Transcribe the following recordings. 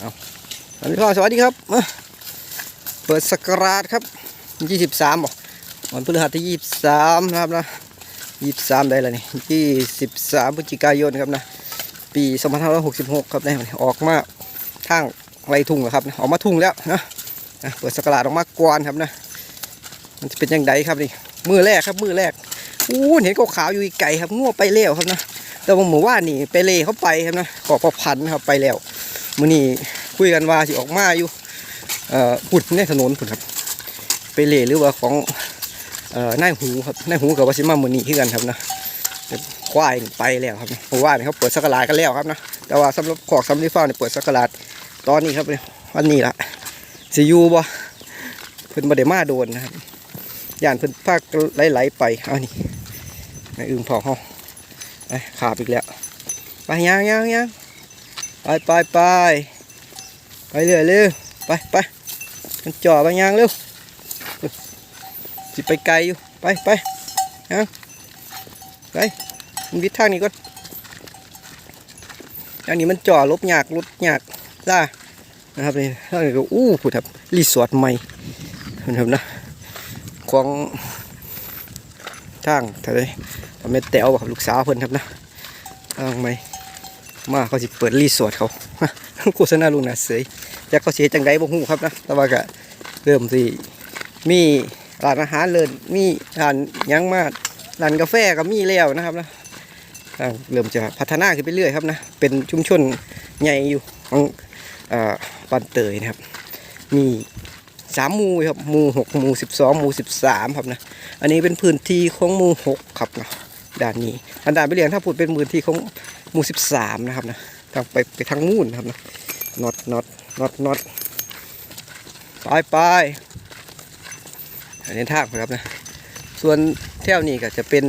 เอาสวัสดีครับสวัสดีครับมาเปิดสกราชครับยี่สิบสามบอกวันพฤหัสที่ยี่สิบสามนะครับนะยี่สิบสามได้แล้วนี่ยี่สิบสามพฤศจิกายนครับนะ ปีสองพันห้าร้อยหกสิบหกครับได้ออกมาทางไรทุ่งครับนะออกมาทุ่งแล้วนะเปิดสกราชออกมากวนครับนะมันจะเป็นยังไงครับนี่มือแรกครับมือแรกอู้เห็นก็ขาวอยู่ไก่ครับง่วไปแล้วครับนะแต่ว่าหมู่ว่านี่ไปเลเขาไปครับนะขอประพันธ์ครับไปแล้ว มื้อนี้คุยกันว่าสิออกมาอยู่เอ่อปุดในถนนพุ่นครับ ไปเลหรือว่าของเอ่อนายหูครับนายหูกับว่าสิมามื้อนี้คือกันครับนะควายไปแล้วครับหมู่ว่านนี่เขาเปิดสักราชกันแล้วครับนะแต่ว่าสำหรับขอกสำลีฟ้าเนี่ยเปิดสักราชตอนนี้ครับเนี่ยวันนี้ละสิยูบ่เพิ่นบ่ได้มาโดนนะครับย่านเพิ่นพากไหลๆไปเอานี่นายอึ่งพอเฮาไปขาบอีกแล้วไปยังยังยัง ไปไปไปไปเรื่อยเร็วไปไปมันจ่อไปยังเร็วสิไปไกลอยู่ไปไปยังไปมันวิททางนี้ก่อนอันนี้มันจ่อลบหยากลดยากล่านะครับนี่ทานี้ก็อู้ผุดครับรีสอร์ทใหม่นะครับนะของทางทะเลทำให้แต๋วบอกครับลูกสาวเพิ่นครับนะทางไม่ มาเขาสิเปิดรีสอร์ทเขาโฆษณาลุงนะเสยจากเขาเสียจังไดบ่ฮู้ครับนะแต่ว่าก็เริ่มสิมีร้านอาหารเริ่มมีร้านยังมาร้านกาแฟก็มีแล้วนะครับนะเริ่มจะพัฒนาขึ้นไปเรื่อยครับนะเป็นชุมชนใหญ่อยู่ของปันเตยนะครับ มีสามหมู่ครับหมู่หกหมู่สิบสองหมู่สิบสามครับนะอันนี้เป็นพื้นที่ของหมู่หกครับนะด้านนี้อันด้านไปเรียงถ้าพูดเป็นพื้นที่ของ มู่สิบสามนะครับนะทางไปไปทางนู่นนะครับนะน็อตน็อตน็อตน็อตไปไปอันนี้ทางครับนะ ส่วนแถวนี้ก็จะเป็น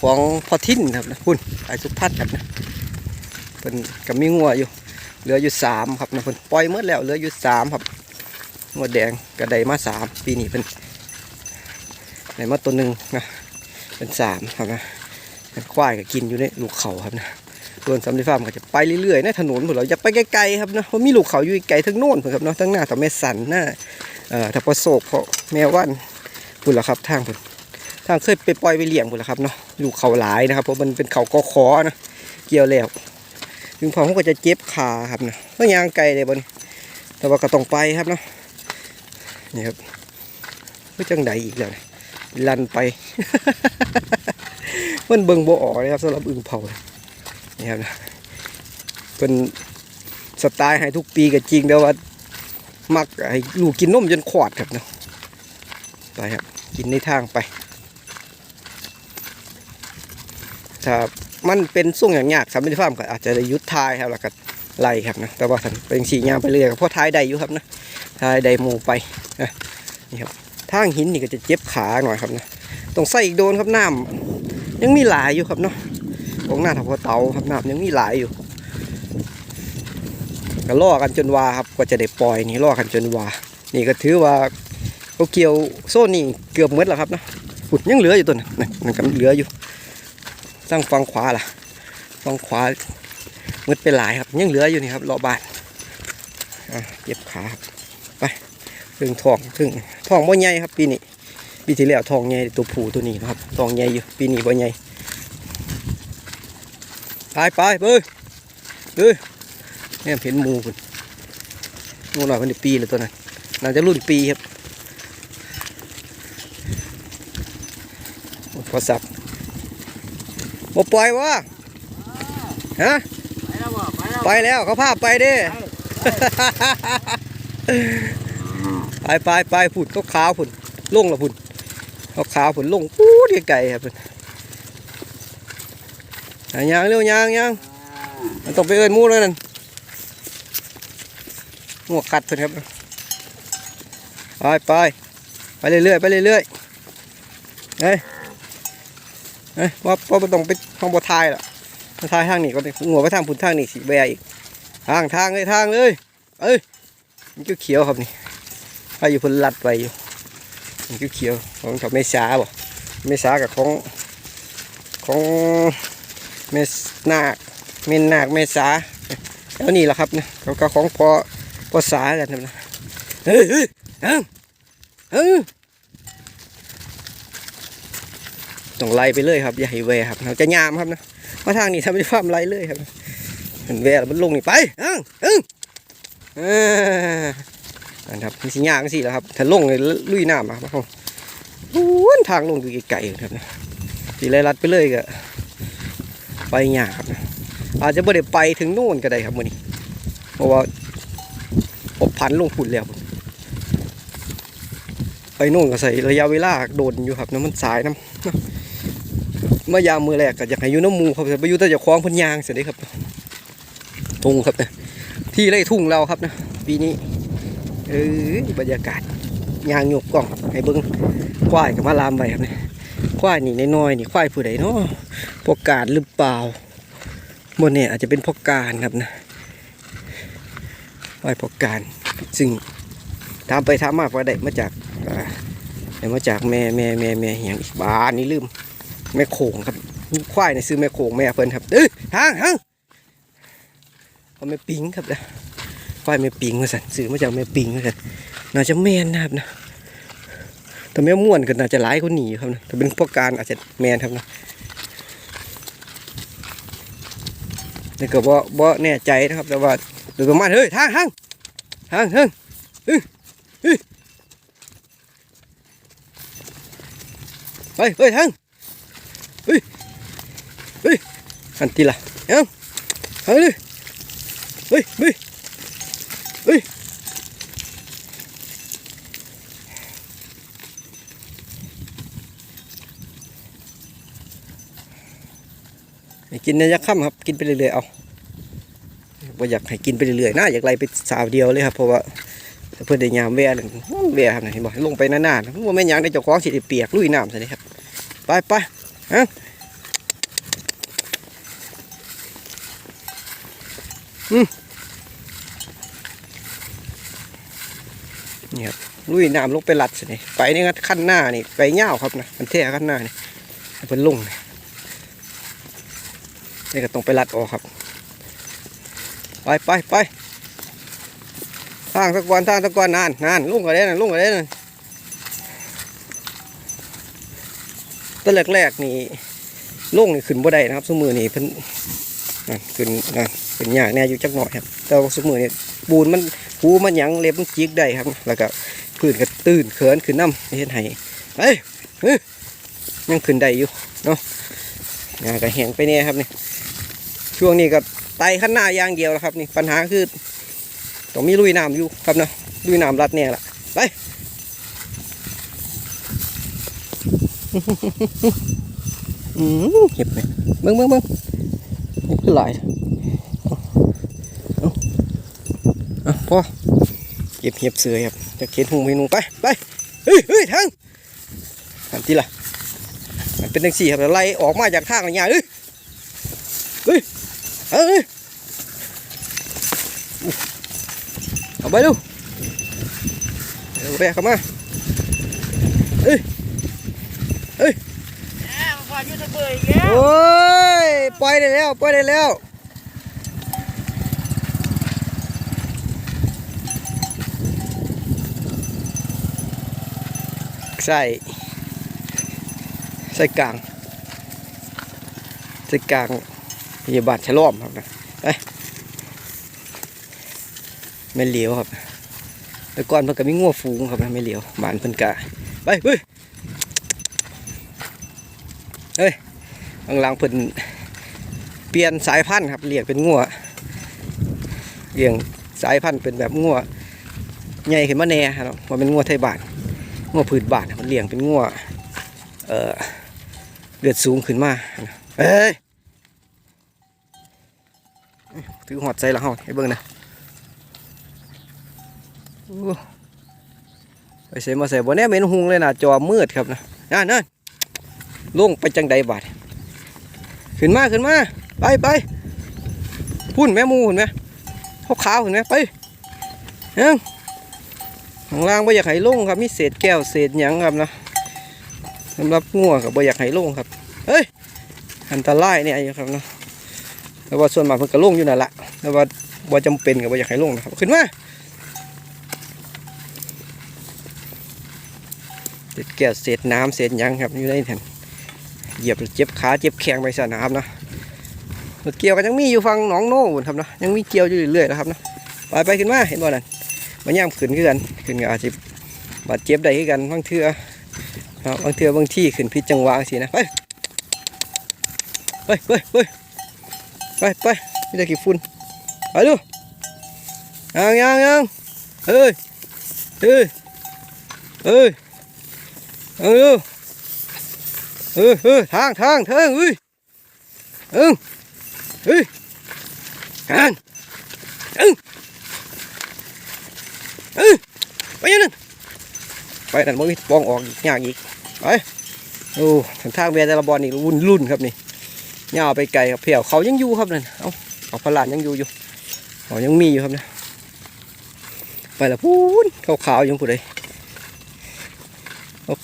ของพอทิ้นครับนะพุ่นไอสุพัฒน์ครับนะเป็นกับมีงัวอยู่ เหลืออยู่สามครับนะเพิ่นปล่อยหมดแล้วเหลืออยู่สามครับงัวแดงกระไดมาสามปีนี้เป็นไหนมาตัวหนึ่งนะเป็นสามครับนะ เป็นควายก็กินอยู่ในลูกเขาครับนะส่วนสำลีฟาร์มก็จะไปเรื่อยๆในถนนพวกเราอย่าไปไกลๆครับนะเพราะมีลูกเขาอยู่ไกลทั้งโน่นพุ่นครับเนาะทั้งหน้าถ้าแม่สันหน้าเอ่อถ้าประโศกเพราะแม่ว่านพุ่นละครับทางพุ่นทางเคยไปปล่อยไปเลี้ยงพุ่นละครับเนาะลูกเขาหลายนะครับเพราะมันเป็นเขากอคอนะเกี่ยวแล้วถึงพอเขาก็จะเจ็บขาครับนะก็ยางไกลเลยบนแต่ว่าก็ต้องไปครับเนาะนี่ครับไม่จังใดอีกแล้วลันไป มันเบิ่งบ่ออกเลยครับสำหรับอึ่งเผานี่ครับนะเป็นสไตล์ให้ทุกปีก็จริงแต่ว่า มักให้ลูกกินนมจนขวดครับเนาะไปครับ กินในทางไปถ้ามันเป็นส่วงอย่างยากสำหรับฟาร์มก็อาจจะได้ยุดทายครับแล้วก็ไล่ครับนะแต่ว่าเป็นสียางไปเรื่อยเพราะท้ายได้อยู่ครับนะท้ายได้หมูไปนะนี่ครับทางหินนี่ก็จะเจ็บขาหน่อยครับนะต้องใส่อีกโดนครับน้ำ ยังมีหลายอยู่ครับเนาะของหน้าทับหัวเตาครับน้ำยังมีหลายอยู่ก็ล่อกันจนวาครับกว่าจะได้ปล่อยนี่ล่อกันจนวานี่ก็ถือว่าเขาเกี่ยวโซ่นี่เกือบหมดแล้วครับนะฝุ่นยังเหลืออยู่ตัวนึงนะมันก็เหลืออยู่สร้างฟังขวาล่ะฟังขวาหมดไปหลายครับ ยังเหลืออยู่นี่ครับรอบ้านอะเจ็บขาครับไปถึงทองถึงทองบ่ใหญ่ครับปีนี้ ปีที่แล้วทองใหญ่ตัวผู้ตัวนี้นะครับทองใหญ่อยู่ปีนี้บ่ใหญ่ไปไปเบ้ยเบ้ยเนี่ยเห็นหมูคุณหมูหน่อยมันได้ปีเลยตัวนั้นน่าจะรุ่นปีครับโอ้ยพอสับบ่ปล่อยวะฮะไปแล้วบ่ไปแล้วไปแล้วเขาพาไปเด้ไปไปไปผุดเขาขาวผุดลงละผุด เขาขาวผุดลงปู๊ดไกลครับพุ่นอะยางเร็วยางยางมันต้องไปเอินหมูเลยนั่นหมวกัดเพิ่นครับ ไปไปไปเรื่อยๆไปเรื่อยๆเฮ้ยเฮ้ยว่าว่าต้องไปห้องบ่ทายล่ะมาทายทางนี้ก็หัวไปทางพุ่นทางนี้สิแบอีกทางทางเลยทางเลยเอ้ยมันก็เขียวครับนี่ถ้าอยู่พิ่นลัดไปอยู่ มันคือเขียวของเขาไม่สาบ่ไม่สากับของของเมสนาคเมนนาคเมษาแล้วนี่แหละครับนะเขาก็ของพอพอสากันนะเฮ้ยเฮ้ยเอ้าเอ้าต้องไล่ไปเลยครับอย่าให้แวะครับเราจะยามครับนะมาทางนี้ทำเป็นความไล่เลยครับเห็นแวะมันลงนี่ไปเออเออ นครับมีสิยางสิแล้วครับถ้าลงเลยลุยน้ำมาครับล้วนทางลงอยู่ไกลๆครับนะทีไรลัดไปเลยก็ไปยากครับ อาจจะไม่ได้ไปถึงนู่นก็ได้ครับมื่อนี้เพราะว่าอบพันลงผุนแล้วไปนู่นก็ใส่ระยะเวลาโดนอยู่ครับน้ำมันสายน้ำเมื่อยามมือแรกก็อยากให้ยูน้ำมูครับแต่ไปยูแต่จะคล้องพันยางเสร็จเลยครับทุ่งครับนะที่ไร่ทุ่งเราครับนะปีนี้ เออบรรยากาศยางหยกกล่องให้เบิ้งควายกับมาลามไปครับเนี่ยควายนี่น้อยๆนี่ควายผู้ใดเนาะพวกการหรือเปล่าบนเนี่ยอาจจะเป็นพวกการครับนะไหว้พอการซึ่งทำไปทำมาพอได้มาจากอ่าได้มาจากแม่แม่แม่แม่อย่างอีกบ้านนี่ลืมแม่โขงครับควายในซื้อแม่โขงแม่เพิ่นครับเอ้ยทางทางเขาแม่ปิ้งครับนะ ควายแม่ปิงมาสั่นซื้อมาจากแม่ปิงมาสั่นน่าจะแม่นนะครับนะแต่แม่ม่วนก็น่าจะหลายคนหนีครับนะแต่เป็นพวกการอาจจะแมนครับนะแต่ก็บ่บ่แน่ใจนะครับ แต่ว่าโดยประมาณเฮ้ยทางทางทางทางเฮ้ยเฮ้ยไปเฮ้ยทางเฮ้ยเฮ้ยอันตีละเอ้าเอาเลยเฮ้ยเฮ้ย เฮ้ยให้กินในยักษ์ค่ำครับ กินไปเรื่อยๆเอาว่าอยากให้กินไปเรื่อยๆนะอยากไล่ไปสาวเดียวเลยครับเพราะว่าเพื่อนได้ยามแว่หนึ่งแว่ครับนะเห็นบอกลงไปนานๆว่าแม่หยังได้เจ้าของสิเปียกลุยน้ำซะนี่ครับไปไปฮะอืมนี่ครับ ลุยน้ำลงไปหลัดสินี่ไปนี่ขั้นหน้านี่ไปเง่าวครับนะมันแท้ขั้นหน้านี่ให้เพิ่นลงนี่นี่ก็ต้องไปหลัดออกครับ ไปไปไปทางสักวันทางสักวันนานนานลุ่งก็ได้นะลุ่งก็ได้นะตอนแรกๆนี่ลุ่งนี่ขึ้นบ่ได้นะครับสมือนี่เพิ่นนั่นขึ้นนั่นขึ้นยากแน่อยู่จักหน่อยครับแต่ว่าสมือนี่ปูนมันหูมันหยังเล็บมันจิกได้ครับ แล้วก็ พื้นก็ตื้นเขินขึ้นน้ำเฮ็ดให้เฮ้ยเฮ้ยยังขึ้นได้อยู่เนาะงานก็แห้งไปเนี่ยครับนี่ ช่วงนี้ก็ไตข้างหน้าอย่างเดียวแล้วครับนี่ปัญหาคือต้องมีลุยน้ำอยู่ครับเนาะลุยน้ำรัดเนี่ยแหละไปอืมเห็บเลยเบิ้งเบิ้งเบิ้งเห็บขึ้นหลายอาเอาเอาพอ เก็บเห็บเสือครับจะเข็นหุงเมนูไปไปเฮ้ยเฮ้ยทางทำทีละมันเป็นตังสี่ครับแล้วไล่ออกมาจากทางอะไรเงี้ยเฮ้ยเฮ้ยเฮ้ยเอาไปดูเดี๋ยวแบกเข้ามาแหมพอยูทูบเบอร์อีกแล้วโอ้ยปล่อยได้แล้วปล่อยได้แล้ว ใส่ใส่กลางใส่กลางพยาบาลฉลอมครับนะไปไม่เหลียวครับแต่ก่อนเพิ่นก็มีงัวฟูงครับนะไม่เหลียวบานเพิ่นกะไปเฮ้ยเฮ้ยข้างหลังเพิ่นเปลี่ยนสายพันธุ์ครับเรียกเป็นงัวเลี้ยงสายพันธุ์เป็นแบบงัวใหญ่ขึ้นมาแน่ครับว่าเป็นงัวไทยบ้าน งัวผืนบานมันเลี้ยงเป็นงัวเอ่อเลือดสูงขึ้นมาเฮ้ยถือหอดใจละเฮาให้เบิ่งนะโอ้ไปใส่มาใส่บ่แน่เป็นหุงเลยนะจอมืดครับนะนั่นนั่นลงไปจังใดบาดขึ้นมาขึ้นมาไปไปพุ่นแม่มูเห็นไหมขาวขาวเห็นไหมไปยัง ข้างล่างบ่อยากให้ลงครับมีเศษแก้วเศษหยังครับนะสำหรับงัวกับบ่อยากให้ลงครับเฮ้ยอันตรายเนี่ยครับนะแต่ว่าส่วนมากเพิ่นก็ลงอยู่นั่นแหละแต่ว่าบ่จำเป็นกับบ่อยากให้ลงนะครับขึ้นมาเศษแก้วเศษน้ำเศษหยังครับอยู่ในแผ่นเหยียบเจ็บขาเจ็บแข้งไปสนามนะเกี่ยวก็ยังมีอยู่ฟังหนองโน่นครับนะยังมีเกี่ยวอยู่เรื่อยๆนะครับนะไปไปขึ้นมาเห็นบ่นั่น มันย่างขึ้นคือกันขึ้นก็อาจจะบาดเจ็บได้คือกันบางเทือครับางเทือบางที่ขึ้นผิจังหวะสินะไปไปไปไปไปไปนี่ได้กี่ฝุ่นไปดูยังยังยังเฮ้ยเฮ้ยเฮ้ยเอาดูเออเออทางทางทางเฮ้ยเอิงเฮ้ยกันเอิง เอ้ยไปยังนั่นไปนั่นมันมีปองออกอยากอีกไปโอ้ทางเบียแต่ละบอลนี่รุ่นรุ่นครับนี่ยาวไปไกลครับเพียวเขายังอยู่ครับนั่นเอาเอาพลานยังอยู่อยู่เขายังมีอยู่ครับนะไปละพูนขาวๆยังผู้ใด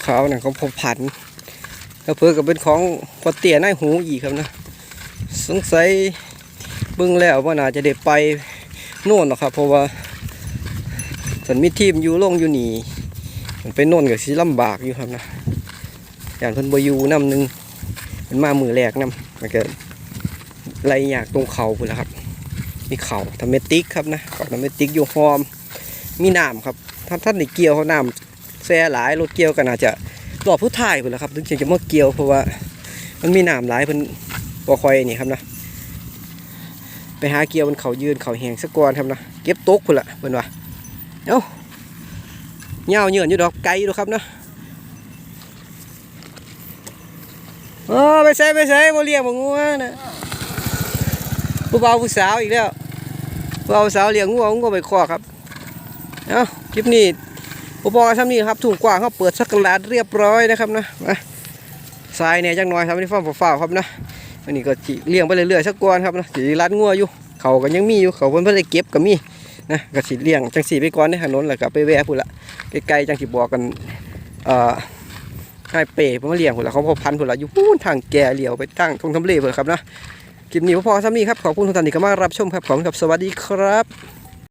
ขาวๆนั่นเขาพอผันแล้วเพื่อกับเป็นของพอเตี้ยนายหูอีกครับนะสงสัยเบิ่งแล้วว่าน่าจะได้ไปโน่นหรอกครับเพราะว่า ส่วนมีทีมอยู่ลงอยู่นี่มันไปน่นกับสิลำบากอยู่ครับนะอย่างเพิ่นบอยูน้ำหนึ่งมันมามือแรกน้ำมันก็ไรอยากตรงเขาพุ่นละครับ มีเขาทำเมติกครับนะเขาทำเมติกอยู่หอม มีน้ำครับท่านท่านในเกี่ยวเขาน้ำแซ่หลายรถเกี่ยวกันอาจจะรอผู้ถ่ายพุ่นละครับถึงจะมาเกี่ยวเพราะว่ามันมีน้ำหลายเพิ่นบ่คอยนี่ครับนะไปหาเกี่ยวมันเขายืนเขาแหงสักกอนครับนะเก็บตกพุ่นละเพิ่นว่า เอ้าเงาเหยื่ออยู่ดอกไก่อยู่ดอครับเนาะเออไปใส่ไปใส่บ่เลี้ยงบ่งัวนะผู้บ่าวผู้สาวอีกแล้วผู้บ่าวสาวเลี้ยงงัวงัวไปคอครับเอ้าคลิปนี้ผมบอกกันซ้ำนี่ครับถุงกว้างเขาเปิดสักลาดเรียบร้อยนะครับนะมาทรายเนี่ยจังน้อยครับนี่ฟ้าฝ่าครับนะวันนี้ก็จิเลี้ยงไปเรื่อยๆสักกวนครับนะจิรัดงัวอยู่เขาก็ยังมีอยู่เขาเพิ่นเพิ่นได้เก็บก็มี นะก็สิเลี้ยงจังสีไปก่อนในถนนแหละกับไปแวะพุ่นละไกลๆจังสีบอกกันเอ่อให้เป๋ผมมาเลี้ยงพุ่นละเขาพอพันพุ่นละอยู่พูนทางแก่เลี้ยวไปทางทงทำเลพุ่นละครับนะคลิปนี้พอๆซ้ำนี้ครับขอบคุณทุกท่านที่เข้ามารับชมครับขอบคุณครับสวัสดีครับ